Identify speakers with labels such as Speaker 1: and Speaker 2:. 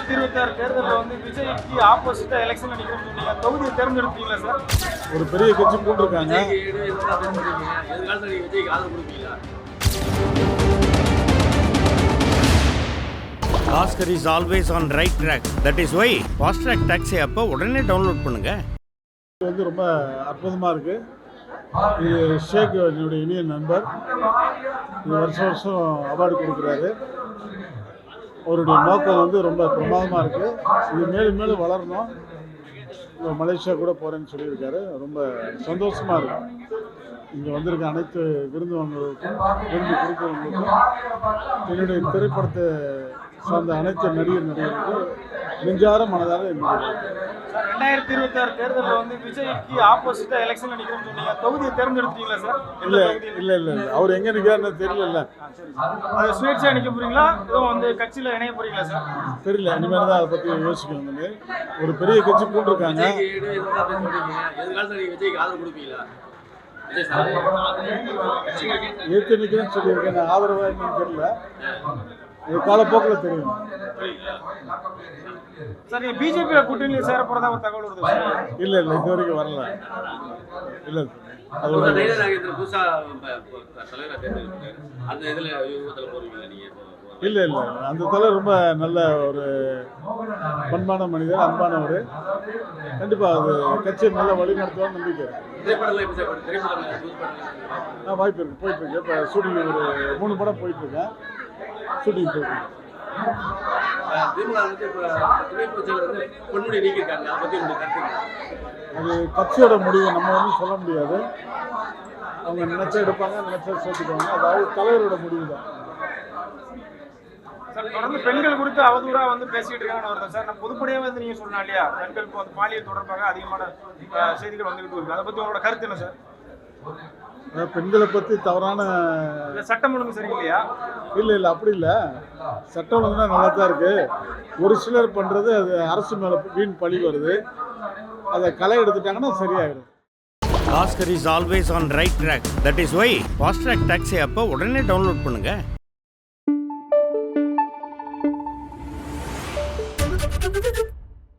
Speaker 1: ரெண்டாயிரத்தி இருபத்தாறு தேர்தலில் வந்து விஜய்க்கு ஆப்போசிட்டா எலெக்ஷன் நினைக்கிறேன்னு சொன்னீங்க. தொகுதியை தேர்ந்தெடுத்தீங்களா சார்?
Speaker 2: ஒரு பெரிய கட்சி போட்டிருக்காங்க.
Speaker 3: Oscar is always on right track that is why Fast Track taxi அப்போ உடனே டவுன்லோட் பண்ணுங்க.
Speaker 2: இது வந்து ரொம்ப அற்புதமாக இருக்குது இது ஷேக் என்னுடைய இனிய நண்பர். இது வருஷம் வருஷம் அவார்டு கொடுக்குறாரு. அவருடைய நோக்கம் வந்து ரொம்ப பிரமாதமாக இருக்குது இது மேலும் மேலும் வளரணும். இப்போ மலேசியா கூட போகிறேன்னு சொல்லியிருக்காரு. ரொம்ப சந்தோஷமாக இருக்கு. இங்கே வந்திருக்க அனைத்து விருந்தவங்களுக்கும் விருந்து கொடுத்தவங்களுக்கும் என்னுடைய திரைப்படத்தை சார்ந்த அனைத்து நடிகர் நடிகர்களுக்கும் நெஞ்சார மனதார
Speaker 1: சார் ரெண்டாயிரத்தி இருபத்தாறு தேர்தலில் வந்து விஜய்க்கு ஆப்போசிட்டா எலெக்ஷன் நினைக்கிறேன்னு சொன்னீங்க. தொகுதியை தேர்ந்தெடுத்தீங்களா சார்?
Speaker 2: இல்லை? இல்லை இல்லை இல்லை. அவர் எங்கே நிற்கிறாருன்னு தெரியல
Speaker 1: அது சுயேட்சையா நிக்க போறீங்களா? எதுவும் வந்து கட்சியில இணைய போறீங்களா சார்?
Speaker 2: தெரியல. இனிமேல் தான் அதை பற்றி யோசிக்கணும் வந்து ஒரு பெரிய கட்சி போட்டிருக்காங்க. ஏற்று நிற்கிறேன்னு சொல்லியிருக்கேன். ஆதரவாக என்னன்னு தெரியல. இது காலப்போக்கில் தெரியும்.
Speaker 1: சார் நீங்க பிஜேபி கூட்டணியில் சேர போறதா ஒரு தகவல் வருது?
Speaker 2: இல்லை இல்லை இது வரைக்கும் வரல. இல்லை அது
Speaker 4: தேர்ந்தெடுக்கிறாரு அந்த இதில் யுகத்தில்
Speaker 2: இல்லை இல்லை. அந்த தலை ரொம்ப நல்ல ஒரு பண்பான மனிதர் அன்பானவர். கண்டிப்பாக அது கட்சியை நல்லா வழி நடத்துவார் நம்பிக்கை இருக்கு. வாய்ப்பு இருக்கு போயிட்டு இருக்கு. இப்போ ஷூட்டிங் ஒரு மூணு படம் போயிட்டு இருக்கேன். ஷூட்டிங்
Speaker 4: நீக்கியிருக்காங்க. அதை
Speaker 2: கட்சியோட முடிவு நம்ம வந்து சொல்ல முடியாது. அவங்க நினைச்சா எடுப்பாங்க நினைச்சா சேர்த்துக்குவாங்க அதாவது தலைவரோட முடிவு தான்
Speaker 1: சார் தொடர்ந்து பெண்கள் குறித்து அவதூறா வந்து பேசிட்டு இருக்காங்கன்னு வருது சார் நான் பொதுப்படையாக வந்து நீங்க சொன்னா இல்லையா? பெண்களுக்கு வந்து பாலியல் தொடர்பாக அதிகமான செய்திகள் வந்துகிட்டு இருக்கு. அதை பத்தி உங்களோட கருத்து என்ன சார்?
Speaker 2: பெண்களை பற்றி தவறான
Speaker 1: சட்டம் ஒழுங்கு சரியில்லையா?
Speaker 2: இல்லை இல்லை அப்படி இல்லை. சட்டம் ஒழுங்குனா நல்லா தான் இருக்குது ஒரு சிலர் பண்ணுறது அது அரசு மேலே வீண் பழி வருது. அதை களை எடுத்துட்டாங்கன்னா சரியாயிடும்
Speaker 3: Oscar is always on right track that is why Fast Track taxi அப்போ உடனே டவுன்லோட் பண்ணுங்கள்